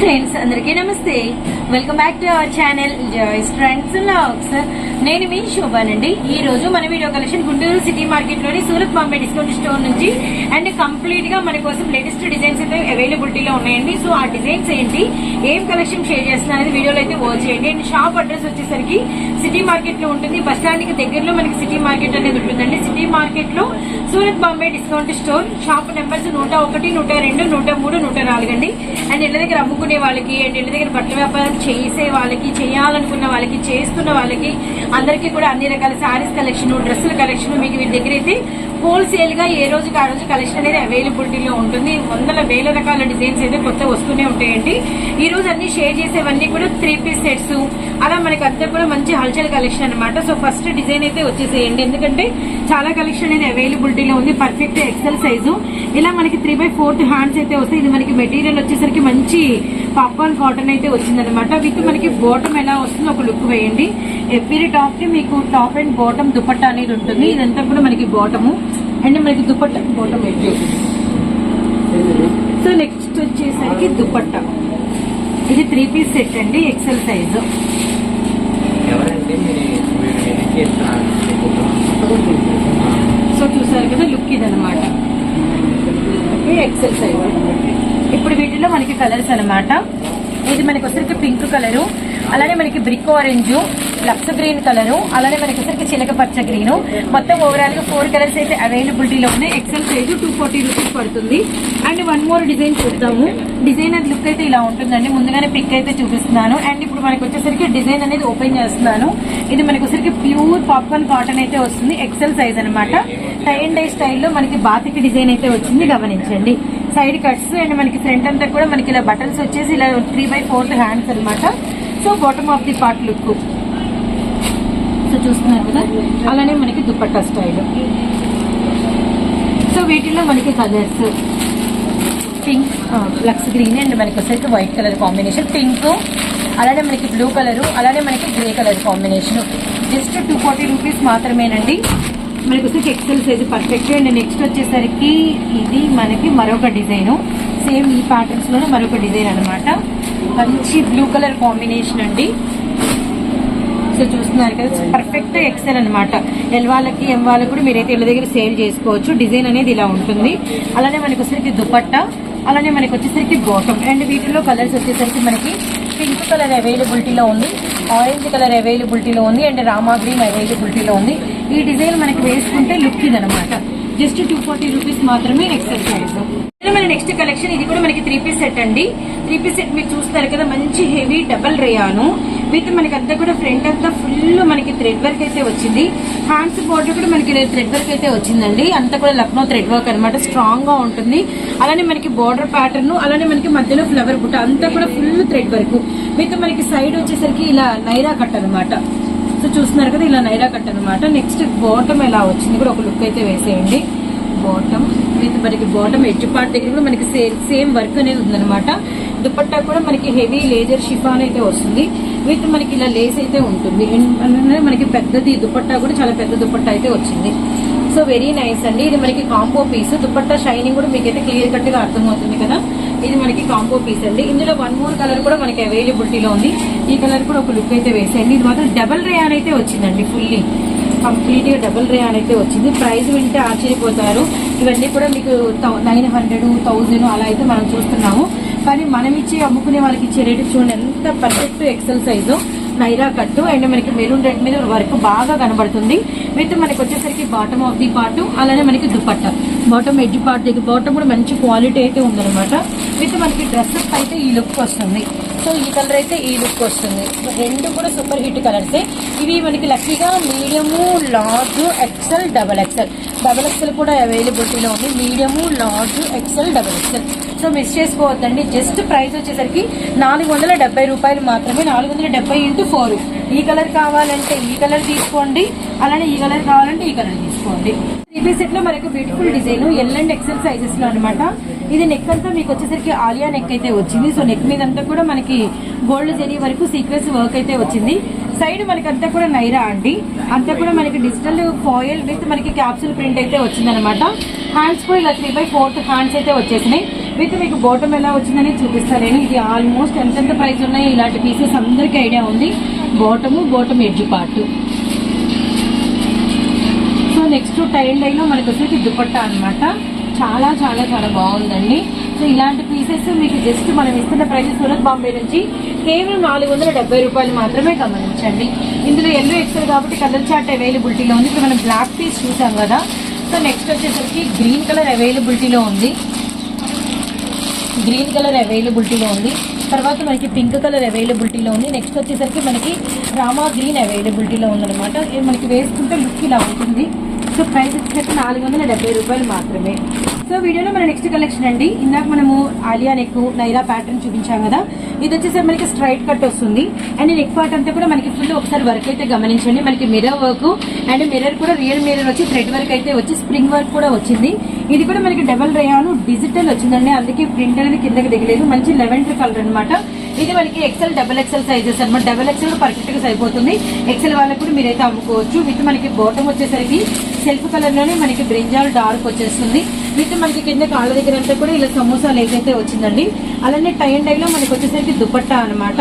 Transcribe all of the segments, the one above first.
Friends అందరికీ నమస్తే. Welcome back to our channel Joyce friends vlogs నేను మీ శోభానండి. ఈ రోజు మన వీడియో కలెక్షన్ గుంటూరు సిటీ మార్కెట్లోని సూరత్ బాంబే డిస్కౌంట్ స్టోర్ నుంచి అండ్ కంప్లీట్గా మన కోసం లేటెస్ట్ డిజైన్స్ అయితే అవైలబిలిటీలో ఉన్నాయండి. సో ఆ డిజైన్స్ ఏంటి ఏం కలెక్షన్ షేర్ చేస్తున్నా అనేది వీడియోలో అయితే వాచ్ చేయండి. అండ్ షాప్ అడ్రస్ వచ్చేసరికి సిటీ మార్కెట్లో ఉంటుంది. బస్ స్టాండ్కి దగ్గరలో మనకి సిటీ మార్కెట్ అనేది ఉంటుందండి. సిటీ మార్కెట్లో Surat Bombay discount store shop numbers నూట ఒకటి నూట రెండు నూట మూడు నూట నాలుగు అండి. అండ్ ఇళ్ళ దగ్గర అమ్ముకునే వాళ్ళకి అండ్ ఇంటి దగ్గర బట్టల వ్యాపారం చేసే వాళ్ళకి చేయాలనుకున్న వాళ్ళకి చేస్తున్న వాళ్ళకి అందరికీ కూడా అన్ని రకాల శారీస్ కలెక్షన్ డ్రెస్సుల కలెక్షన్ మీకు వీటి దగ్గర అయితే హోల్సేల్గా ఏ రోజుకి ఆ రోజు కలెక్షన్ అనేది అవైలబిలిటీలో ఉంటుంది. వందల వేల రకాల డిజైన్స్ అయితే కొత్త వస్తూనే ఉంటాయండి. ఈ రోజు అన్ని షేర్ చేసేవన్నీ కూడా త్రీ పీస్ సెట్స్. అలా మనకి అంతా కూడా మంచి హల్చల్ కలెక్షన్ అనమాట సో ఫస్ట్ డిజైన్ అయితే వచ్చేసేయండి. ఎందుకంటే చాలా కలెక్షన్ అనేది అవైలబిలిటీలో ఉంది. Perfect excel size. ఇలా మనకి త్రీ బై ఫోర్త్ హ్యాండ్స్ అయితే వస్తాయి. ఇది మనకి మెటీరియల్ వచ్చేసరికి మంచి పాప్కార్న్ కాటన్ అయితే వచ్చిందనమాట విత్ మనకి బాటమ్ ఎలా వస్తుందో ఒక లుక్ వేయండి. ఎవ్రీ టాప్కి మీకు టాప్ అండ్ బాటమ్ దుపట్టా అనేది ఉంటుంది. ఇదంతా కూడా మనకి బాటము. అండ్ మనకి దుపట్టా బాటమ్ అయితే సో నెక్స్ట్ వచ్చేసరికి దుపట్టా. ఇది త్రీ పీస్ సెట్ అండి ఎక్సెల్ సైజు. సో చూసారు కదా లుక్ ఇది అనమాట ఎక్సెల్ సైజ్. ఇప్పుడు వీటిలో మనకి కలర్స్ అన్నమాట. ఇది మనకి వచ్చరికి పింక్ కలరు అలానే మనకి బ్రిక్ ఆరెంజ్ లక్స్ గ్రీన్ కలరు అలానే మనకి వచ్చరికి చిలక పచ్చ గ్రీన్. మొత్తం ఓవరాల్గా ఫోర్ కలర్స్ అయితే అవైలబిలిటీలో ఉన్నాయి. XL size two forty rupees పడుతుంది. అండ్ వన్ మోర్ డిజైన్ చూద్దాము. డిజైన్ అది లుక్ అయితే ఇలా ఉంటుందండి. ముందుగానే పిక్ అయితే చూపిస్తున్నాను. అండ్ ఇప్పుడు మనకి వచ్చేసరికి డిజైన్ అనేది ఓపెన్ చేస్తున్నాను. ఇది మనకి వచ్చరికి ప్యూర్ పాప్కార్న్ కాటన్ అయితే వస్తుంది. ఎక్సెల్ సైజ్ అనమాట టై అండ్ డై స్టైల్లో మనకి బాతికి డిజైన్ అయితే వచ్చింది. గమనించండి. సైడ్ కట్స్ అండ్ మనకి ఫ్రంట్ అంతా కూడా మనకి ఇలా బటన్స్ వచ్చేసి ఇలా త్రీ బై ఫోర్త్ హ్యాండ్స్ అన్నమాట. So bottom of the part look so చూస్తున్నారు కదా? అలానే మనకి దుప్పట్టా స్టైల్ సో వీటిల్లో మనకి కలర్స్ పింక్ లక్స్ గ్రీన్ అండ్ మనకి వచ్చేసి వైట్ కలర్ కాంబినేషన్ పింక్ అలానే మనకి బ్లూ కలర్ అలానే మనకి grey colour combination just two forty rupees మాత్రమేనండి. మనకి వచ్చేసి XL size perfect and next వచ్చేసరికి ఇది మనకి మరొక డిజైన్. సేమ్ ఈ ప్యాటర్న్స్లోనే మరొక డిజైన్ అన్నమాట. మంచి బ్లూ కలర్ కాంబినేషన్ అండి. సో చూస్తున్నారు కదా పర్ఫెక్ట్ ఎక్సెల్ అనమాట ఎల్ వాళ్ళకి ఎం వాళ్ళకి కూడా మీరైతే ఇళ్ళ దగ్గర సేల్ చేసుకోవచ్చు. డిజైన్ అనేది ఇలా ఉంటుంది. అలానే మనకి వచ్చేసరికి దుపట్టా అలానే మనకి వచ్చేసరికి బాటమ్ అండ్ వీటిలో కలర్స్ వచ్చేసరికి మనకి పింక్ కలర్ అవైలబిలిటీలో ఉంది ఆరెంజ్ కలర్ అవైలబిలిటీలో ఉంది అండ్ రామా గ్రీన్ అవైలబిలిటీలో ఉంది. ఈ డిజైన్ మనకి వేసుకుంటే లుక్ ఇది అనమాట జస్ట్ టూ ఫార్టీ రూపీస్ మాత్రమే ఎక్సెల్ సైజ్ మన నెక్స్ట్ కలెక్షన్ ఇది కూడా మనకి త్రీ పీస్ సెట్ అండి. త్రీ పీస్ సెట్ మీరు చూస్తారు కదా మంచి హెవీ డబల్ రేయాను విత్ మనకి అంతా కూడా ఫ్రంట్ అంతా ఫుల్ మనకి థ్రెడ్ వర్క్ అయితే వచ్చింది. హ్యాండ్స్ బోర్డర్ కూడా మనకి థ్రెడ్ వర్క్ అయితే వచ్చిందండి. అంతా కూడా లక్నో థ్రెడ్ వర్క్ అనమాట స్ట్రాంగ్గా ఉంటుంది. అలానే మనకి బోర్డర్ ప్యాటర్న్ అలానే మనకి మధ్యలో ఫ్లవర్ బుట్ట అంతా కూడా ఫుల్ థ్రెడ్ వర్క్ విత్ మనకి సైడ్ వచ్చేసరికి ఇలా నైరా కట్ అనమాట సో చూస్తున్నారు కదా ఇలా నైరా కట్ అనమాట నెక్స్ట్ బాటమ్ ఎలా వచ్చింది కూడా ఒక లుక్ అయితే వేసేయండి. బాటమ్ విత్ మనకి బాటమ్ ఎడ్జ్ పార్ట్ దగ్గర కూడా మనకి సేమ్ సేమ్ వర్క్ అనేది ఉందన్నమాట. దుపట్టా కూడా మనకి హెవీ లేజర్ షిఫాన్ అయితే వస్తుంది. విత్ మనకి ఇలా లేస్ అయితే ఉంటుంది. మనకి పెద్దది దుపట్టా కూడా చాలా పెద్ద దుపట్టా అయితే వచ్చింది. సో వెరీ నైస్ అండి. ఇది మనకి కాంబో పీస్ దుపట్టా షైనింగ్ కూడా మీకైతే క్లియర్ కట్గా అర్థమవుతుంది కదా. ఇది మనకి కాంబో పీస్ అండి. ఇందులో వన్ మోర్ కలర్ కూడా మనకి అవైలబిలిటీలో ఉంది. ఈ కలర్ కూడా ఒక లుక్ అయితే వేసేయండి. ఇది మాత్రం డబల్ రేయాన్ అయితే వచ్చిందండి ఫుల్లీ కంప్లీట్గా డబుల్ రేయాన్ అయితే వచ్చింది. ప్రైస్ వింటే ఆశ్చర్యపోతారు. ఇవన్నీ కూడా మీకు నైన్ హండ్రెడ్ థౌజండ్ అలా అయితే మనం చూస్తున్నాము. కానీ మనం ఇచ్చి అమ్ముకునే వాళ్ళకి ఇచ్చే రేటు చూడండి. ఎంత పర్ఫెక్ట్ ఎక్సెల్ సైజు నైరా కట్టు అండ్ మనకి మెరూన్ రెడ్ మీద వర్క్ బాగా కనబడుతుంది. విత్ మనకి వచ్చేసరికి బాటమ్ ఆఫ్ ది పార్ట్ అలానే మనకి దుపట్ట. బాటమ్ ఎడ్జ్ పార్ట్ దగ్గర బాటమ్ కూడా మంచి క్వాలిటీ అయితే ఉందన్నమాట. విత్ మనకి డ్రెస్సెస్ అయితే ఈ లుక్ వస్తుంది. సో ఈ కలర్ అయితే ఈ లుక్ వస్తుంది. రెండు కూడా సూపర్ హిట్ కలర్సే ఇవి మనకి లక్కీగా medium large XL double XL double XL కూడా అవైలబిలిటీలో ఉంది. Medium large XL double XL so miss చేసుకోవద్దండి. జస్ట్ ప్రైస్ వచ్చేసరికి నాలుగు వందల డెబ్బై రూపాయలు మాత్రమే నాలుగు వందల డెబ్బై ఇంటూ ఫోర్. ఈ కలర్ కావాలంటే ఈ కలర్ తీసుకోండి. అలానే ఈ కలర్ కావాలంటే ఈ కలర్ తీసుకోండి. త్రీ సెట్లో మనకు beautiful design L and XL సైజెస్లో అనమాట ఇది నెక్ అంతా మీకు వచ్చేసరికి ఆలియా నెక్ అయితే వచ్చింది. సో నెక్ మీద అంతా కూడా మనకి గోల్డ్ జరీ వరకు సీక్వెన్స్ వర్క్ అయితే వచ్చింది. సైడ్ మనకి అంతా కూడా నైరా అండి. అంతా కూడా మనకి డిజిటల్ ఫాయిల్ విత్ మనకి క్యాప్సూల్ ప్రింట్ అయితే వచ్చింది అనమాట హ్యాండ్స్ కూడా ఇలా త్రీ బై ఫోర్త్ హ్యాండ్స్ అయితే వచ్చేసినాయి. విత్ మీకు బాటమ్ ఎలా వచ్చిందని చూపిస్తాను. నేను ఇది ఆల్మోస్ట్ ఎంతెంత ప్రైస్ ఉన్నాయో ఇలాంటి పీసెస్ అందరికీ ఐడియా ఉంది. Bottom bottom edge part so next tile line మనకు వచ్చేసి దుపట్టా అన్నమాట. చాలా చాలా చాలా బాగుందండి. సో ఇలాంటి పీసెస్ మీకు జస్ట్ మనం ఇస్తున్న ప్రైస్ సూరత్ బాంబే నుంచి కేవలం నాలుగు వందల డెబ్బై రూపాయలు మాత్రమే గమనించండి. ఇందులో ఎల్లో ఎక్సెల్ కాబట్టి కలర్ చార్ట్ అవైలబిలిటీలో ఉంది. ఇప్పుడు మనం బ్లాక్ పీస్ చూసాం కదా. సో నెక్స్ట్ వచ్చేసరికి గ్రీన్ కలర్ అవైలబిలిటీలో ఉంది. గ్రీన్ కలర్ అవైలబిలిటీలో ఉంది. తర్వాత మనకి పింక్ కలర్ అవైలబిలిటీలో ఉంది. నెక్స్ట్ వచ్చేసరికి మనకి రామా గ్రీన్ అవైలబిలిటీలో ఉందన్నమాట. ఇది మనకి వేసుకుంటే లుక్ ఇలా ఉంటుంది. సో ప్రైస్ వచ్చేసరికి నాలుగు వందల డెబ్బై రూపాయలు మాత్రమే. సో వీడియోలో మన నెక్స్ట్ కలెక్షన్ అండి. ఇందాక మనము ఆలియా నెక్ నైరా ప్యాటర్న్ చూపించాం కదా. ఇది వచ్చేసరికి మనకి స్ట్రైట్ కట్ వస్తుంది. అండ్ నెక్ పార్ట్ అంతా కూడా మనకి ఫుల్ ఒకసారి వర్క్ అయితే గమనించండి. మనకి మిర్రర్ వర్క్ అండ్ మిర్రర్ కూడా రియల్ మిర్రర్ వచ్చి థ్రెడ్ వర్క్ అయితే వచ్చి స్ప్రింగ్ వర్క్ కూడా వచ్చింది. ఇది కూడా మనకి డబల్ రేయాను డిజిటల్ వచ్చిందండి. అందుకే ప్రింట్ అనేది కిందకి దిగలేదు. మంచి లెవెండర్ కలర్ అనమాట ఇది మనకి ఎక్సెల్ డబల్ ఎక్సెల్ సైజెస్ అనమాట డబల్ ఎక్సెల్ పర్ఫెక్ట్గా సరిపోతుంది. ఎక్సెల్ వాళ్ళకి కూడా మీరైతే అమ్ముకోవచ్చు. విత్ మనకి బాటమ్ వచ్చేసరికి సెల్ఫ్ కలర్లోనే మనకి బ్రింజాల్ డార్క్ వచ్చేస్తుంది. విత్ మనకి కింద కాళ్ళ దగ్గర అంతా కూడా ఇలా సమోసాలు ఏదైతే వచ్చిందండి. అలానే టై అండ్ డై లో మనకి వచ్చేసరికి దుపట్టా అన్నమాట.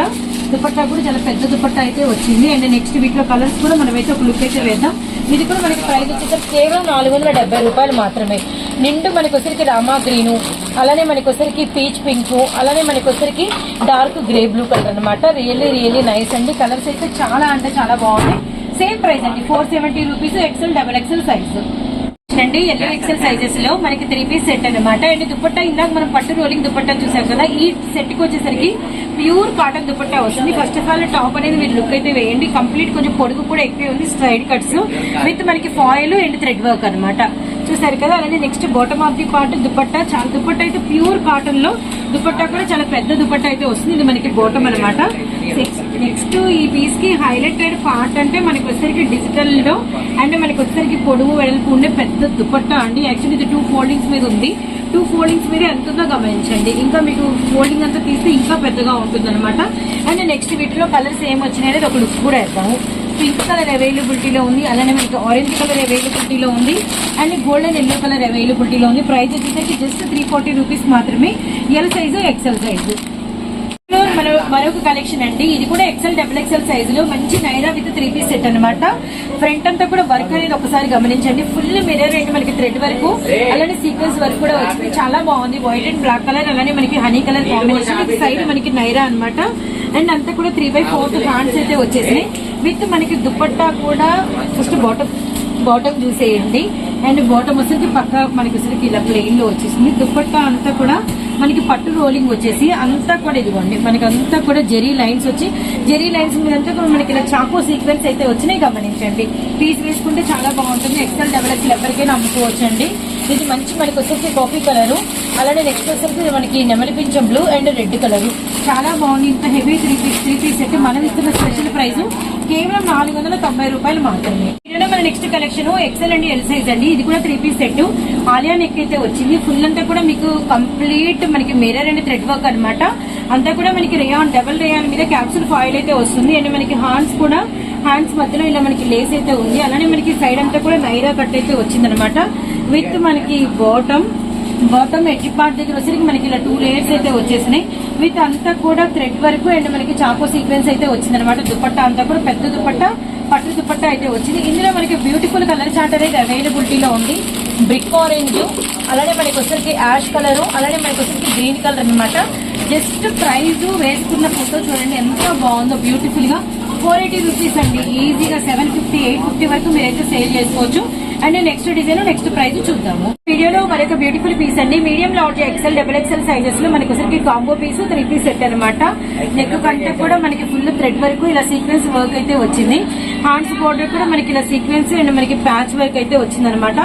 దుపట్టా కూడా చాలా పెద్ద దుపట్టా అయితే వచ్చింది. అండ్ నెక్స్ట్ వీటిలో కలర్స్ కూడా మనమైతే ఒక లుక్ అయితే వేద్దాం. ఇది కూడా మనకి ప్రైస్ వచ్చేసరికి కేవలం నాలుగు వందల డెబ్బై రూపాయలు మాత్రమే. నిండు మనకొసరికి వచ్చరికి రామా గ్రీను అలానే మనకొసరికి వచ్చరికి పీచ్ పింక్ అలానే మనకొసరికి వచ్చరికి డార్క్ గ్రే బ్లూ కలర్ అనమాట రియల్లీ రియల్లీ నైస్ అండి. కలర్స్ అయితే చాలా అంటే చాలా బాగున్నాయి. సేమ్ ప్రైస్ అండి. Four seventy rupees XL double XL size అండి ఎల్లో ఎక్సెల్ సైజెస్లో మనకి త్రీ పీస్ సెట్ అన్నమాట. అండ్ దుపట్టా ఇందాక మనం పట్టు రోలింగ్ దుపట్టా చూసాం కదా ఈ సెట్కి వచ్చేసరికి ప్యూర్ కాటన్ దుపట్టా వస్తుంది. ఫస్ట్ ఆఫ్ ఆల్ టాప్ అనేది మీరు లుక్ అయితే వేయండి. కంప్లీట్ కొంచెం పొడుగు కూడా ఎక్కువ ఉంది స్ట్రైడ్ కట్స్ విత్ మనకి ఫాయిల్ అండ్ థ్రెడ్ వర్క్ అన్నమాట. చూసారు కదా అలానే next bottom of the part dupatta చాలా దుపట్టా అయితే ప్యూర్ కాటన్లో. దుపట్టా కూడా చాలా పెద్ద దుపట్టా అయితే వస్తుంది. ఇది మనకి బాటమ్ అనమాట నెక్స్ట్ ఈ పీస్కి హైలైటెడ్ పార్ట్ అంటే మనకి వచ్చేసరికి డిజిటల్లో అండ్ మనకి వచ్చేసరికి పొడుగు వెడల్పు ఉండే పెద్ద దుపట్టా అండి. యాక్చువల్లీ ఇది టూ ఫోల్డింగ్స్ మీద ఉంది. టూ ఫోల్డింగ్స్ మీద ఎంత గమనించండి. ఇంకా మీకు ఫోల్డింగ్ అంతా తీస్తే ఇంకా పెద్దగా ఉంటుంది అనమాట అండ్ నెక్స్ట్ వీటిలో కలర్స్ ఏం వచ్చినాయి అనేది ఒక లుక్ కూడా వేద్దాము. పింక్ కలర్ అవైలబిలిటీలో ఉంది. అలానే మనకి ఆరెంజ్ కలర్ అవైలబిలిటీలో ఉంది. అండ్ గోల్డెన్ ఎల్లో కలర్ అవైలబిలిటీలో ఉంది. ప్రైస్ వచ్చేసరికి జస్ట్ త్రీ ఫార్టీ రూపీస్ మాత్రమే. ఎల్ సైజు ఎక్సెల్ సైజు మన మరొక కలెక్షన్ అండి. ఇది కూడా ఎక్సెల్ డబుల్ ఎక్సెల్ సైజ్లో మంచి Naira with three piece set అన్నమాట. ఫ్రంట్ అంతా కూడా వర్క్ అనేది ఒకసారి గమనించండి. ఫుల్ మిర్రర్ అండి మనకి థ్రెడ్ వర్క్ అలానే సీక్వెన్స్ వర్క్ కూడా వచ్చింది. చాలా బాగుంది. వైట్ అండ్ బ్లాక్ కలర్ అలానే మనకి హనీ కలర్ కాంబినేషన్ సైడ్ మనకి నైరా అన్నమాట. అండ్ అంతా కూడా త్రీ బై ఫోర్త్ హ్యాండ్స్ అయితే వచ్చేసినాయి. విత్ మనకి దుప్పట్టా కూడా ఫస్ట్ బాటమ్ బాటమ్ చూసేయండి. అండ్ బాటమ్ వచ్చేసి పక్క మనకి వచ్చేసరికి ఇలా ప్లెయిన్లో వచ్చేసింది. దుప్పట్టా అంతా కూడా మనకి పట్టు రోలింగ్ వచ్చేసి అంతా కూడా ఇదిగోండి. మనకి అంతా కూడా జెరీ లైన్స్ వచ్చి జెరీ లైన్స్ మీద అంతా కూడా మనకి ఇలా చాకో సీక్వెన్స్ అయితే వచ్చినాయి. గమనించండి. పీస్ వేసుకుంటే చాలా బాగుంటుంది. ఎక్సెల్ డెవలప్ ఎవరికైనా అమ్ముకోవచ్చండి. ఇది మంచి మనకి వచ్చేసి కాఫీ కలర్. అలానే నెక్స్ట్ వచ్చేసి మనకి నెమలిపించం బ్లూ అండ్ రెడ్ కలర్ చాలా బాగుంది. ఇంత heavy three piece three piece set మనం ఇస్తున్న స్పెషల్ ప్రైస్ కేవలం నాలుగు వందల తొంభై రూపాయలు మాత్రమే. మన next collection XL and L size అండి. ఇది కూడా three piece set Alia neck అయితే వచ్చింది. ఫుల్ అంతా కూడా మీకు కంప్లీట్ మనకి మిర్రర్ అండ్ థ్రెడ్ వర్క్ అనమాట అంతా కూడా మనకి రేయాన్ డబల్ రేయాన్ మీద క్యాప్సూల్ ఫాయిల్ అయితే వస్తుంది. అండ్ మనకి హాండ్స్ కూడా హ్యాండ్స్ మధ్యలో ఇలా మనకి లేస్ అయితే ఉంది. అలానే మనకి సైడ్ అంతా కూడా నైరా కట్ అయితే వచ్చిందనమాట విత్ మనకి బాటమ్. బాటమ్ ఎడ్జ్ పార్ట్ దగ్గర వచ్చేసరికి మనకి ఇలా టూ లేయర్స్ అయితే వచ్చేసినాయి. విత్ అంతా కూడా థ్రెడ్ వరకు అండ్ మనకి చాకో సీక్వెన్స్ అయితే వచ్చింది అనమాట దుపట్టా అంతా కూడా పెద్ద దుపట్టా పట్టు దుపట్టా అయితే వచ్చింది. ఇందులో మనకి బ్యూటిఫుల్ కలర్ చార్ట్ అనేది అవైలబిలిటీలో ఉంది. బ్రిక్ ఆరెంజ్ అలానే మనకి వచ్చరికి యాష్ కలర్ అలానే మనకి వచ్చరికి గ్రీన్ కలర్ అన్నమాట. జస్ట్ ప్రైజ్ వేసుకున్న ఫోటో చూడండి ఎంత బాగుందో బ్యూటిఫుల్గా. ఫోర్ ఎయిటీ రూపీస్ అండి. ఈజీగా సెవెన్ ఫిఫ్టీ ఎయిట్ ఫిఫ్టీ వరకు మీరైతే సేల్ చేసుకోవచ్చు. And next design next price చూద్దాము. వీడియోలో మరొక బ్యూటిఫుల్ పీస్ అండి. Medium large XL double XL సైజెస్లో మనకి ఒకసారి combo piece three piece set అనమాట నెక్ కంటే కూడా మనకి ఫుల్ థ్రెడ్ వరకు ఇలా సీక్వెన్స్ వర్క్ అయితే వచ్చింది. హ్యాండ్స్ బోర్డర్ కూడా మనకి ఇలా సీక్వెన్స్ అండ్ మనకి ప్యాచ్ వర్క్ అయితే వచ్చింది అనమాట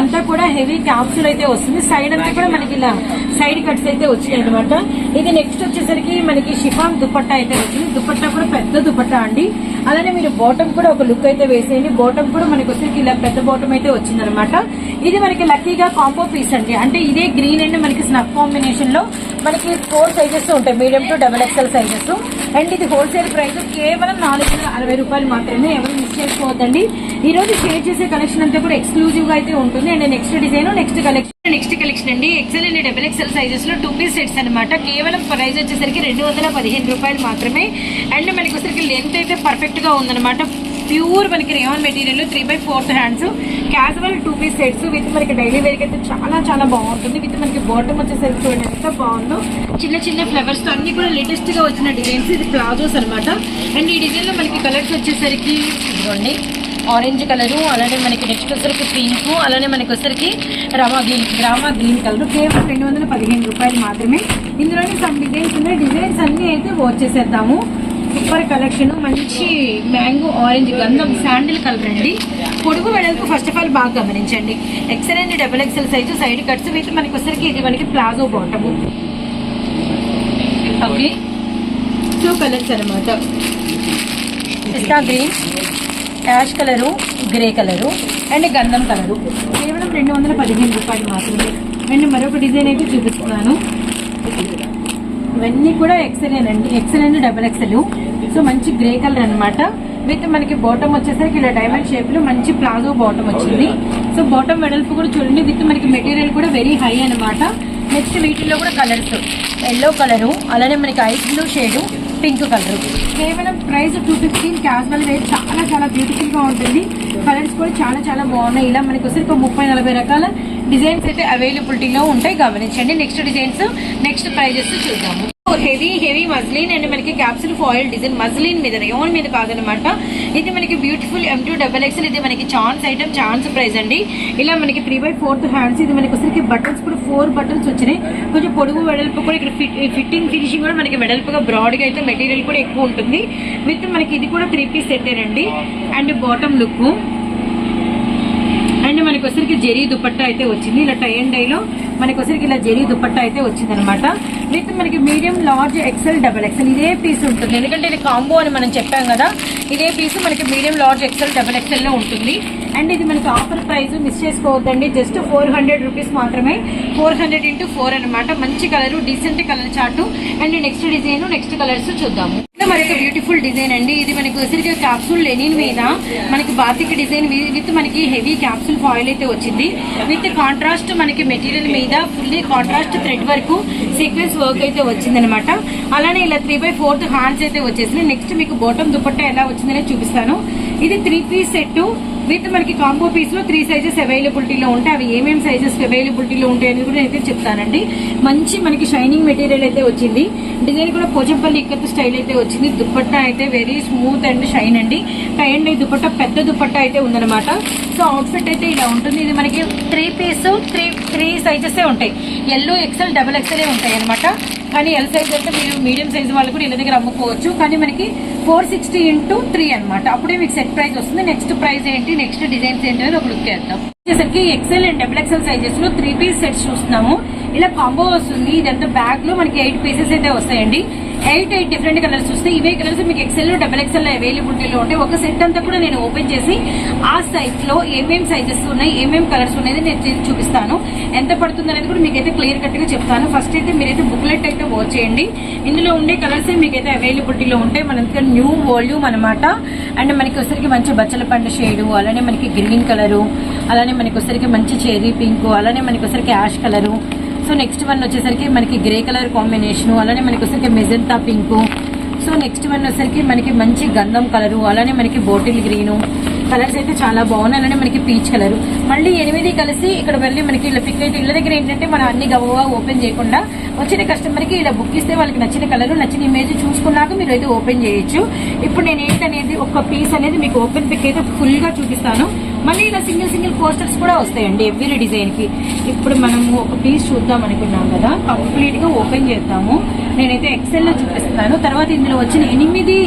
అంతా కూడా హెవీ క్యాప్సూల్ అయితే వస్తుంది. సైడ్ అంతా కూడా మనకి ఇలా సైడ్ కట్స్ అయితే వచ్చినాయి అనమాట ఇది నెక్స్ట్ వచ్చేసరికి మనకి షిఫాన్ దుపట్టా అయితే వచ్చింది. దుపట్టా కూడా పెద్ద దుపట్టా అండి. అలానే మీరు బాటమ్ కూడా ఒక లుక్ అయితే వేసేయండి. బాటమ్ కూడా మనకి వచ్చేసరికి ఇలా పెద్ద బాటమ్ అయితే వచ్చిందనమాట ఇది మనకి లక్కీగా పూర్తిగా కాంబో పీస్ అండి. అంటే ఇదే గ్రీన్ అండ్ మనకి స్నఫ్ కాంబినేషన్లో మనకి ఫోర్ సైజెస్ ఉంటాయి. Medium to double XL sizes and ఇది హోల్సేల్ ప్రైస్ కేవలం నాలుగు వందల అరవై రూపాయలు మాత్రమే ఎవరు మిస్ చేసుకోవద్దండి. ఈ రోజు షేర్ చేసే కలెక్షన్ అంతా కూడా ఎక్స్క్లూజివ్గా అయితే ఉంటుంది. And next design next collection next collection అండి. ఎక్సెల్ అండ్ డబల్ ఎక్స్ఎల్ సైజెస్లో టూ పీస్ సెట్స్ అనమాట కేవలం ప్రైస్ వచ్చేసరికి రెండు వందల పదిహేను రూపాయలు మాత్రమే. అండ్ మనకి వచ్చేసరికి లెంత్ అయితే పర్ఫెక్ట్గా ఉందన్నమాట. ప్యూర్ మనకి rayon material three by fourth hands casual two piece sets with మనకి డైలీ వేర్ అయితే చాలా చాలా బాగుంటుంది. విత్ మనకి బాటమ్ వచ్చేసరికి చూడండి ఎంత బాగుందో. చిన్న చిన్న ఫ్లవర్స్ అన్ని కూడా లేటెస్ట్గా వచ్చిన డిజైన్స్ ఇది ప్లాజోస్ అన్నమాట. అండ్ ఈ డిజైన్లో మనకి కలర్స్ వచ్చేసరికి చూడండి ఆరెంజ్ కలరు అలానే మనకి నెక్స్ట్ వచ్చరికి పింక్ అలానే మనకి వచ్చరికి Rama green Rama green colour కేవలం రెండు వందల పదిహేను రూపాయలు మాత్రమే. ఇందులోనే సమ్ డిజైన్స్ ఉన్నాయి. డిజైన్స్ అన్నీ అయితే వాచ్ చేసేద్దాము. Super collection. మంచి మ్యాంగో ఆరెంజ్ గంధం శాండిల్ కలర్ అండి. పొడుగు వెడల్పు ఫస్ట్ ఆఫ్ ఆల్ బాగా గమనించండి. XL and double XL size side cuts with మనకి వచ్చరికి ఇది మనకి palazzo bottom okay two colours అనమాట పిస్తా green ash colour grey colour and గంధం కలరు కేవలం రెండు వందల పదిహేను రూపాయలు మాత్రమే. అండ్ మరొక డిజైన్ అయితే చూపిస్తున్నాను. ఇవన్నీ కూడా ఎక్సెల్ అండి. XL and double XL so మంచి గ్రే కలర్ అన్నమాట. విత్ మనకి బాటమ్ వచ్చేసరికి ఇలా డైమండ్ షేప్లో మంచి ప్లాజో బాటమ్ వచ్చింది. సో బాటమ్ వెడల్పు కూడా చూడండి. విత్ మనకి మెటీరియల్ కూడా వెరీ హై అన్నమాట. నెక్స్ట్ వీటిల్లో కూడా కలర్స్ ఎల్లో కలరు అలానే మనకి ice blue shade pink colour కేవలం price two fifteen casual rate చాలా చాలా బ్యూటిఫుల్గా ఉంటుంది. కలర్స్ కూడా చాలా చాలా బాగున్నాయి. ఇలా మనకి వచ్చేసరికి ముప్పై నలభై రకాల డిజైన్స్ అయితే అవైలబిలిటీలో ఉంటాయి. గమనించండి. నెక్స్ట్ డిజైన్స్ నెక్స్ట్ ప్రైజెస్ చూద్దాము. హెవీ హెవీ మజ్లిన్ అండ్ మనకి క్యాప్సిల్ ఫాయిల్ డిజైన్ మజ్లిన్ మీద ఓన్ మీద కాదనమాట. ఇది మనకి beautiful M two double XL ఇది మనకి ఛాన్స్ ఐటమ్ ఛాన్స్ ప్రైస్ అండి. ఇలా మనకి త్రీ బై ఫోర్త్ హ్యాండ్స్ ఇది మనకి వచ్చరికి బటన్స్ కూడా ఫోర్ బటన్స్ వచ్చినాయి. కొంచెం పొడుగు వెడల్పు కూడా ఇక్కడ ఫిట్ ఫిట్టింగ్ ఫినిషింగ్ కూడా మనకి వెడల్పుగా బ్రాడ్గా అయితే మెటీరియల్ కూడా ఎక్కువ ఉంటుంది. విత్ మనకి ఇది కూడా త్రీ పీస్ సెట్టేనండి అండ్ బాటమ్ లుక్ అండ్ మనకి వచ్చరికి జెరీ దుపట్టా అయితే వచ్చింది. ఇలా టై అండ్ డైలో మనకి వచ్చేసరికి ఇలా జెరీ దుప్పట్ట అయితే వచ్చిందనమాట. విత్ మనకి medium large XL double XL ఇదే పీస్ ఉంటుంది. ఎందుకంటే ఇది కాంబో అని మనం చెప్పాం కదా ఇదే పీస్ మనకి మీడియం లార్జ్ ఎక్సెల్ డబల్ ఎక్సెల్లో ఉంటుంది. అండ్ ఇది మనకి ఆఫర్ ప్రైస్ మిస్ చేసుకోవద్దండి. జస్ట్ ఫోర్ హండ్రెడ్ రూపీస్ మాత్రమే. ఫోర్ హండ్రెడ్ ఇంటూ ఫోర్ అనమాట మంచి colour decent colour chart and next design next colours చూద్దాము. మనకి బ్యూటిఫుల్ డిజైన్ అండి. ఇది మనకి వచ్చరికి క్యాప్సూల్ లెనిన్ మీద. మనకి బాతిక్ డిజైన్ విత్ మనకి హెవీ క్యాప్సూల్ ఫాయిల్ అయితే వచ్చింది. విత్ కాంట్రాస్ట్ మనకి మెటీరియల్ మీద ఫుల్లీ కాంట్రాస్ట్ థ్రెడ్ వరకు సీక్వెన్స్ వర్క్ అయితే వచ్చింది అనమాట అలానే ఇలా త్రీ బై ఫోర్త్ హ్యాండ్స్ అయితే వచ్చేసింది నెక్స్ట్ మీకు బాటమ్ దుపట్టా ఎలా వచ్చిందనే చూపిస్తాను. ఇది త్రీ పీస్ సెట్ విత్ మనకి కాంబో పీస్లో త్రీ సైజెస్ అవైలబిలిటీలో ఉంటాయి. అవి ఏమేమి సైజెస్ అవైలబిలిటీలో ఉంటాయి అనేది కూడా అయితే చెప్తానండి. మంచి మనకి షైనింగ్ మెటీరియల్ అయితే వచ్చింది. డిజైన్ కూడా పోచంపల్లి ఇక్కత్ స్టైల్ అయితే వచ్చింది. దుపట్టా అయితే వెరీ స్మూత్ అండ్ షైన్ అండి. టై అండ్ ఈ దుపట్టా పెద్ద దుప్పట్టా అయితే ఉందన్నమాట. సో అవుట్ఫిట్ అయితే ఇలా ఉంటుంది. ఇది మనకి three piece three three sizes ఉంటాయి. ఎల్లో ఎక్సెల్ డబల్ ఎక్సెల్ ఉంటాయి అనమాట కానీ ఎల్ సైజ్ అయితే మీరు మీడియం సైజ్ వాళ్ళు కూడా ఇళ్ళ దగ్గర అమ్ముకోవచ్చు. కానీ మనకి ఫోర్ సిక్స్టీ ఇంటూ త్రీ అనమాట అప్పుడే మీకు సెట్ ప్రైస్ వస్తుంది. నెక్స్ట్ ప్రైస్ ఏంటి? నెక్స్ట్ డిజైన్స్ ఏంటి అనేది ఒక లుక్ చేద్దాం వచ్చేసరికి ఎక్సెల్ అండ్ డబుల్ ఎక్సెల్ సైజెస్లో త్రీ పీస్ సెట్స్ చూస్తున్నాము. ఇలా కాంబో వస్తుంది. ఇదంతా బ్యాగ్లో మనకి ఎయిట్ పీసెస్ అయితే వస్తాయండి. ఎయిట్ ఎయిట్ డిఫరెంట్ కలర్స్ వస్తాయి ఇవే కలర్స్ మీకు ఎక్సెల్ డబల్ ఎక్సెల్ అవైలబిలిటీలో ఉంటాయి ఒక సెట్ అంతా కూడా నేను ఓపెన్ చేసి ఆ సైజ్లో ఏమేమి సైజెస్ ఉన్నాయి ఏమేమి కలర్స్ ఉన్నాయి నేను చూపిస్తాను. ఎంత పడుతుంది అనేది కూడా మీకైతే క్లియర్ కట్గా చెప్తాను. ఫస్ట్ అయితే మీరైతే బుక్లెట్ అయితే వాచ్ చేయండి. ఇందులో ఉండే కలర్స్ మీకైతే అవైలబిలిటీలో ఉంటాయి మన న్యూ వాల్యూమ్ అనమాట అండ్ మనకి వచ్చరికి మంచి బచ్చల పండు షేడు అలానే మనకి గ్రీన్ కలరు అలానే మనకి వచ్చరికి మంచి చెర్రీ పింక్ అలానే మనకి వచ్చరికి ash colour so next one వచ్చేసరికి మనకి గ్రే కలర్ కాంబినేషన్ అలానే మనకి వచ్చేసరికి magenta pink so next one వచ్చేసరికి మనకి మంచి గంధం కలరు అలానే మనకి బాటిల్ గ్రీను కలర్స్ అయితే చాలా బాగున్నాయి అలానే మనకి పీచ్ కలర్ మళ్ళీ ఎనిమిది కలిసి ఇక్కడ వెళ్ళి మనకి ఇలా పిక్ అయితే ఇళ్ళ దగ్గర ఏంటంటే మనం అన్ని గవగా ఓపెన్ చేయకుండా వచ్చిన కస్టమర్కి ఇలా బుక్ ఇస్తే వాళ్ళకి నచ్చిన కలర్ నచ్చిన ఇమేజ్ చూసుకున్నాక మీరు అయితే ఓపెన్ చేయొచ్చు. ఇప్పుడు నేను ఏంటనేది ఒక పీస్ అనేది మీకు ఓపెన్ పిక్ అయితే ఫుల్గా చూపిస్తాను. మళ్ళీ ఇలా సింగిల్ సింగిల్ పోస్టర్స్ కూడా వస్తాయండి ఎవ్రీ డిజైన్కి. ఇప్పుడు మనము ఒక పీస్ చూద్దాం అనుకున్నాం కదా కంప్లీట్గా ఓపెన్ చేద్దాము. నేనైతే ఎక్సెల్లో చూపిస్తాను తర్వాత ఇందులో వచ్చిన ఎనిమిది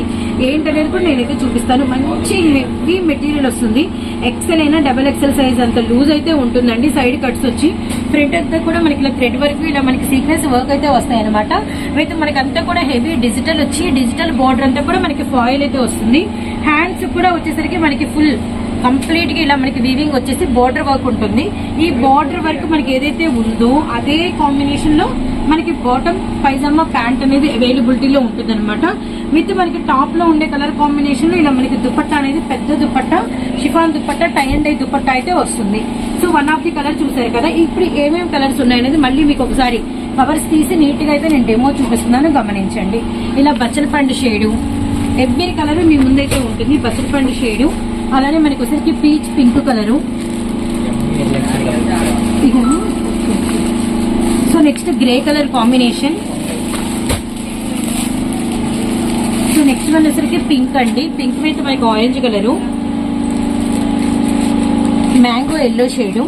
ఏంటనేది కూడా నేనైతే చూపిస్తాను. మంచి హెవీ మెటీరియల్ వస్తుంది. ఎక్సెల్ అయినా డబల్ ఎక్సెల్ సైజ్ అంత లూజ్ అయితే ఉంటుందండి. సైడ్ కట్స్ వచ్చి ఫ్రంట్ అంతా కూడా మనకి ఇలా థ్రెడ్ వరకు ఇలా మనకి సీక్వెన్స్ వర్క్ అయితే వస్తాయి అనమాట అయితే మనకి అంతా కూడా హెవీ డిజిటల్ వచ్చి డిజిటల్ బార్డర్ అంతా కూడా మనకి ఫాయిల్ అయితే వస్తుంది. హ్యాండ్స్ కూడా వచ్చేసరికి మనకి ఫుల్ కంప్లీట్గా ఇలా మనకి వీవింగ్ వచ్చేసి బార్డర్ వర్క్ ఉంటుంది. ఈ బార్డర్ వర్క్ మనకి ఏదైతే ఉందో అదే కాంబినేషన్లో మనకి బాటమ్ పైజామా ప్యాంట్ అనేది అవైలబిలిటీలో ఉంటుంది అనమాట విత్ మనకి టాప్లో ఉండే కలర్ కాంబినేషన్లో ఇలా మనకి దుపట్టా అనేది పెద్ద dupatta chiffon dupatta tie and tie dupatta అయితే వస్తుంది. So one of the colour చూసారు కదా? ఇప్పుడు ఏమేమి కలర్స్ ఉన్నాయనేది మళ్ళీ మీకు ఒకసారి కవర్స్ తీసి నీట్గా అయితే నేను డెమో చూపిస్తున్నాను. గమనించండి. ఇలా బచ్చల పండు షేడు ఎవ్రీ కలర్ మీ ముందైతే ఉంటుంది. బచ్చల పండు షేడు అలానే మనకి వచ్చేసరికి peach pink colour. So next grey colour combination. So next one వచ్చేసరికి పింక్ అండి. పింక్ మీద మనకి orange colour. Mango yellow shade.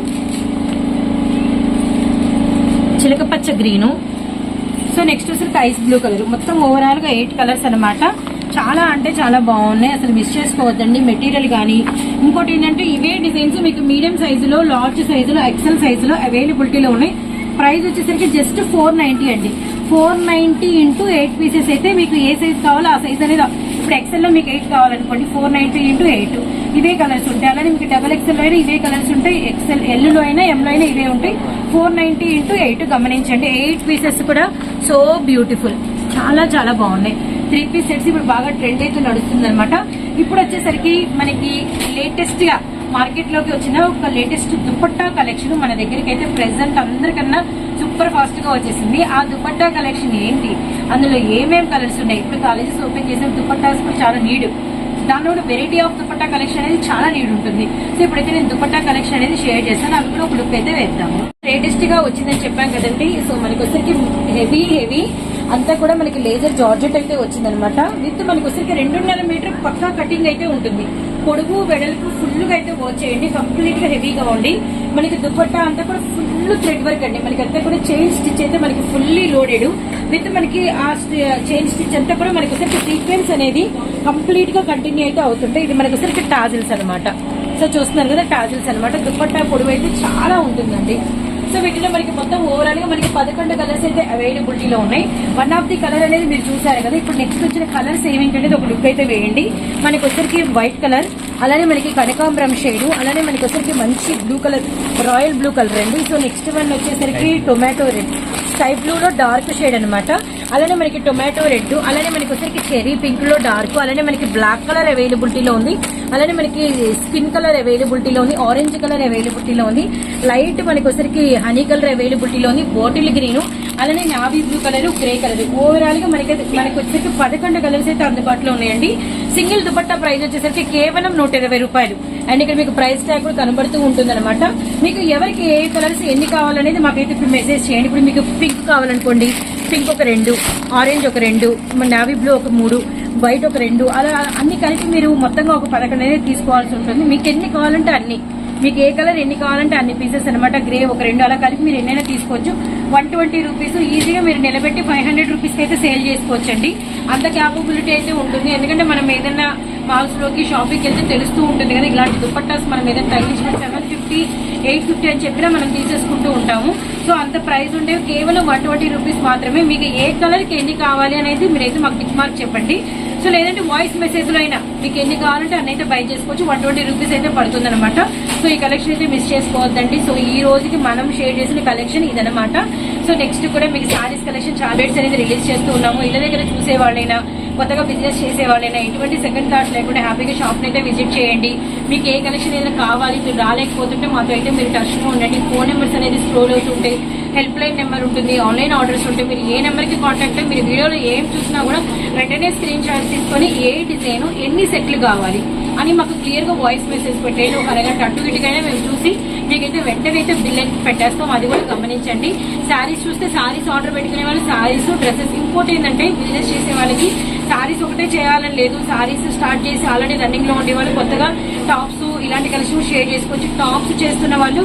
చిలకపచ్చ green. So next వచ్చేసరికి ఐస్ బ్లూ కలర్. మొత్తం ఓవరాల్గా ఎయిట్ కలర్స్ అన్నమాట. చాలా అంటే చాలా బాగున్నాయి. అసలు మిస్ చేసుకోవద్దండి. మెటీరియల్ కానీ ఇంకోటి ఏంటంటే ఇవే డిజైన్స్ మీకు మీడియం సైజులో లార్జ్ సైజులో ఎక్సెల్ సైజులో అవైలబిలిటీలో ఉన్నాయి. ప్రైస్ వచ్చేసరికి జస్ట్ ఫోర్ నైంటీ అండి. Four ninety into eight pieces అయితే మీకు ఏ సైజ్ కావాలో ఆ సైజ్ అనేది ఇప్పుడు ఎక్సెల్లో మీకు ఎయిట్ కావాలనుకోండి ఫోర్ నైన్టీ ఇంటూ ఎయిట్ ఇవే కలర్స్ ఉంటాయి. అలానే మీకు డబల్ ఎక్సెల్లో అయినా ఇవే కలర్స్ ఉంటాయి. ఎక్సెల్ ఎల్లులో అయినా ఎంలో అయినా ఇవే ఉంటాయి. ఫోర్ నైంటీ ఇంటూ ఎయిట్ గమనించండి. ఎయిట్ పీసెస్ కూడా సో బ్యూటిఫుల్ చాలా చాలా బాగున్నాయి. త్రీ పీస్ సెట్స్ ఇప్పుడు బాగా ట్రెండ్ అయితే నడుస్తుంది అనమాట ఇప్పుడు వచ్చేసరికి మనకి లేటెస్ట్గా మార్కెట్లోకి వచ్చిన ఒక లేటెస్ట్ దుపట్టా కలెక్షన్ మన దగ్గరికి అయితే ప్రెసెంట్ అందరికన్నా సూపర్ ఫాస్ట్గా వచ్చేసింది. ఆ దుపట్టా కలెక్షన్ ఏంటి? అందులో ఏమేం కలర్స్ ఉన్నాయి? ఇప్పుడు కాలేజెస్ ఓపెన్ చేసిన దుపట్టాస్ కూడా చాలా నీడ్ దానిలో వెరైటీ ఆఫ్ దుపట్టా కలెక్షన్ అనేది చాలా నీడ్ ఉంటుంది. సో ఇప్పుడైతే నేను దుపట్టా కలెక్షన్ అనేది షేర్ చేస్తాను. అవి కూడా ఒక లుక్ అయితే వేద్దాము. లేటెస్ట్గా వచ్చిందని చెప్పాం కదండి. సో మనకి వచ్చరికి హెవీ హెవీ అంతా కూడా మనకి లేజర్ జార్జెట్ అయితే వచ్చిందనమాట. విత్ మనకు వచ్చరికి రెండున్నర మీటర్ పక్కా కటింగ్ అయితే ఉంటుంది. పొడుగు వెడల్పు ఫుల్గా అయితే వర్క్ చేయండి. కంప్లీట్గా హెవీగా ఉండి మనకి దుపట్టా అంతా కూడా ఫుల్ థ్రెడ్ వర్క్ అండి. మనకి అంతా కూడా చైన్ స్టిచ్ అయితే మనకి ఫుల్లీ లోడెడ్ విత్ మనకి ఆ చైన్ స్టిచ్ అంతా కూడా మనకి వచ్చరికి సీక్వెన్స్ అనేది కంప్లీట్గా కంటిన్యూ అయితే అవుతుంటాయి ఇది మనకి సరికి టాజిల్స్ అనమాట. సో చూస్తున్నారు కదా టాజిల్స్ అనమాట. దుపట్టా పొడవు అయితే చాలా ఉంటుందండి. సో వీటిలో మనకి మొత్తం ఓవరాల్గా మనకి పదకొండు కలర్స్ అయితే అవైలబిలిటీలో ఉన్నాయి. వన్ ఆఫ్ ది కలర్ అనేది మీరు చూసారు కదా ఇప్పుడు నెక్స్ట్ వచ్చిన కలర్స్ ఏమిటంటే ఒక లుక్ అయితే వేయండి. మనకి వచ్చరికి వైట్ కలర్ అలానే మనకి కనకాంబరం షేడ్ అలానే మనకి వచ్చరికి మంచి blue colour royal blue colour అండి సో నెక్స్ట్ వన్ వచ్చేసరికి టొమాటో రెడ్ స్కై బ్లూ లో డార్క్ షేడ్ అన్నమాట. అలానే మనకి టొమాటో రెడ్ అలానే మనకి వచ్చరికి చెరీ పింక్లో డార్క్ అలానే మనకి బ్లాక్ కలర్ అవైలబిలిటీలో ఉంది. అలానే మనకి స్కిన్ కలర్ అవైలబిలిటీలో ఉంది ఆరెంజ్ కలర్ అవైలబిలిటీలో ఉంది. లైట్ మనకి వచ్చరికి హనీ కలర్ అవైలబిలిటీలో ఉంది బాటిల్ గ్రీన్ అలానే navy blue colour grey colour ఓవరాల్గా మనకి మనకి వచ్చేసరికి పదకొండు కలర్స్ అయితే అందుబాటులో ఉన్నాయండి. సింగిల్ దుపట్టా ప్రైస్ వచ్చేసరికి కేవలం నూట ఇరవై రూపాయలు. అండ్ ఇక్కడ మీకు ప్రైస్ ట్యాగ్ కూడా కనబడుతూ ఉంటుంది అనమాట మీకు ఎవరికి ఏ కలర్స్ ఎన్ని కావాలనేది మాకైతే ఇప్పుడు మెసేజ్ చేయండి. ఇప్పుడు మీకు పింక్ కావాలనుకోండి పింక్ ఒక రెండు ఆరెంజ్ ఒక రెండు నావీ బ్లూ ఒక మూడు వైట్ ఒక రెండు అలా అన్ని కలిపి మీరు మొత్తంగా ఒక పదకొండు అనేది తీసుకోవాల్సి ఉంటుంది. మీకు ఎన్ని కావాలంటే అన్ని మీకు ఏ కలర్ ఎన్ని కావాలంటే అన్ని పీసెస్ అనమాట గ్రే ఒక రెండు అలా కలిపి మీరు ఎన్నైనా తీసుకోవచ్చు. వన్ ట్వంటీ రూపీస్ ఈజీగా మీరు నిలబెట్టి ఫైవ్ హండ్రెడ్ రూపీస్కి అయితే సేల్ చేసుకోవచ్చండి. అంత క్యాపబిలిటీ అయితే ఉంటుంది. ఎందుకంటే మనం ఏదైనా మాల్స్లోకి షాపింగ్కి వెళ్తే తెలుస్తూ ఉంటుంది కానీ ఇలాంటి దుప్పట్టాస్ మనం ఏదైనా తగ్గించిన సెవెన్ ఫిఫ్టీ ఎయిట్ ఫిఫ్టీ అని చెప్పినా మనం తీసేసుకుంటూ ఉంటాము. సో అంత ప్రైస్ ఉండేవి కేవలం వన్ ట్వంటీ రూపీస్ మాత్రమే. మీకు ఏ కలర్కి ఎన్ని కావాలి అనేది మీరైతే మాకు టిక్ మార్క్ చెప్పండి. సో లేదంటే వాయిస్ మెసేజ్లో అయినా మీకు ఎన్ని కావాలంటే అన్ని అయితే బై చేసుకోవచ్చు. వన్ ట్వంటీ రూపీస్ అయితే పడుతుంది అనమాట సో ఈ కలెక్షన్ అయితే మిస్ చేసుకోవద్దండి. సో ఈ రోజుకి మనం షేర్ చేసిన కలెక్షన్ ఇదనమాట సో నెక్స్ట్ కూడా మీకు శారీస్ కలెక్షన్ చాలా రేట్స్ అనేది రిలీజ్ చేస్తూ ఉన్నాము. ఇళ్ళ దగ్గర చూసేవాళ్ళైనా కొత్తగా బిజినెస్ చేసే వాళ్ళైనా ఎటువంటి సెకండ్ థాట్స్ లేకుండా హ్యాపీగా షాప్ అయితే విజిట్ చేయండి. మీకు ఏ కలెక్షన్ ఏదైనా కావాలి మీరు రాలేకపోతుంటే మాతో అయితే మీరు టచ్లో ఉండండి. ఫోన్ నెంబర్స్ అనేది స్క్రోల్ అవుతుంటాయి హెల్ప్ లైన్ నెంబర్ ఉంటుంది ఆన్లైన్ ఆర్డర్స్ ఉంటాయి. మీరు ఏ నెంబర్కి కాంటాక్ట్ మీరు వీడియోలో ఏం చూసినా కూడా వెంటనే స్క్రీన్ షాట్ తీసుకొని ఏ డిజైన్ ఎన్ని సెట్లు కావాలి అని మాకు క్లియర్గా వాయిస్ మెసేజ్ పెట్టేది ఒక అరగంట అటు ఇటుకైనా మేము చూసి మీకైతే వెంటనే అయితే బిల్ అయితే పెట్టేస్తాం. అది కూడా గమనించండి. శారీస్ చూస్తే శారీస్ ఆర్డర్ పెట్టుకునే వాళ్ళు శారీస్ డ్రెస్సెస్. ఇంకోటి ఏంటంటే బిజినెస్ చేసే వాళ్ళకి శారీస్ ఒకటే చేయాలని లేదు. శారీస్ స్టార్ట్ చేసి ఆల్రెడీ రన్నింగ్లో ఉండేవాళ్ళు. కొత్తగా టాప్స్ ఇలాంటి కలెక్షన్ షేర్ చేసుకోవచ్చు. టాప్స్ చేస్తున్న వాళ్ళు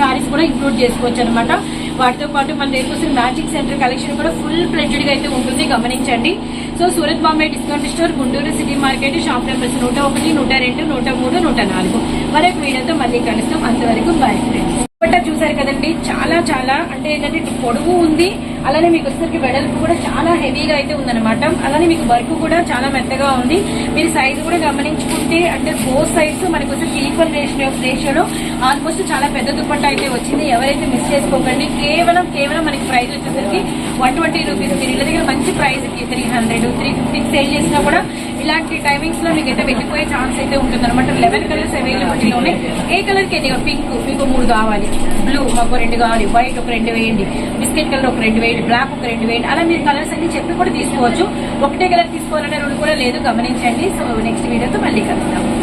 శారీస్ కూడా ఇంక్లూడ్ చేసుకోవచ్చు అనమాట వాటితో పాటు మన దగ్గర వస్తున్న మ్యాజిక్ సెంటర్ కలెక్షన్ కూడా ఫుల్ ఫ్లెడ్జ్డ్గా అయితే ఉంటుంది. గమనించండి. So Surat Bombay discount store Guntur city market shop numbers నూట ఒకటి నూట రెండు నూట మూడు నూట నాలుగు. మరొక వీడియోతో మళ్ళీ కలుస్తాం. అంతవరకు బాయ్ ఫ్రెండ్స్. దుపట్టా చూసారు కదండి. చాలా చాలా అంటే ఏంటంటే ఇటు పొడవు ఉంది. అలానే మీకు వచ్చేసరికి వెడల్పు కూడా చాలా హెవీగా అయితే ఉందన్నమాట. అలానే మీకు వర్క్ కూడా చాలా మెత్తగా ఉంది. మీరు సైజ్ కూడా గమనించుకుంటే అంటే ఫోర్ సైజ్ మనకు వచ్చేసి ఈక్వల్ రేషియో రేషియోలో ఆల్మోస్ట్ చాలా పెద్ద దుప్పట్టా అయితే వచ్చింది. ఎవరైతే మిస్ చేసుకోకండి కేవలం కేవలం మనకి ప్రైస్ వచ్చేసరికి వన్ ట్వంటీ రూపీస్ మీరు ఇళ్ళ దగ్గర మంచి ప్రైస్ త్రీ హండ్రెడ్ త్రీ ఫిఫ్టీకి సేల్ చేసినా కూడా ఇలాంటి టైమింగ్స్లో మీకు అయితే వెళ్ళిపోయే ఛాన్స్ అయితే ఉంటుంది అనమాట లెవెన్ కలర్స్ అవైలబిలిటీలో ఉన్నాయి ఏ కలర్కి పింక్ మీకు మూడు కావాలి. బ్లూ మాకు రెండు కావాలి. వైట్ ఒక రెండు వేయండి. బిస్కెట్ కలర్ ఒక రెండు వేయండి. బ్లాక్ ఒక రెండు వేయండి. అలా మీరు కలర్స్ అన్ని చెప్పి కూడా తీసుకోవచ్చు. ఒకటే కలర్ తీసుకోవాలనే రూల్ కూడా లేదు. గమనించండి. సో నెక్స్ట్ వీడియోతో మళ్ళీ కలుద్దాం.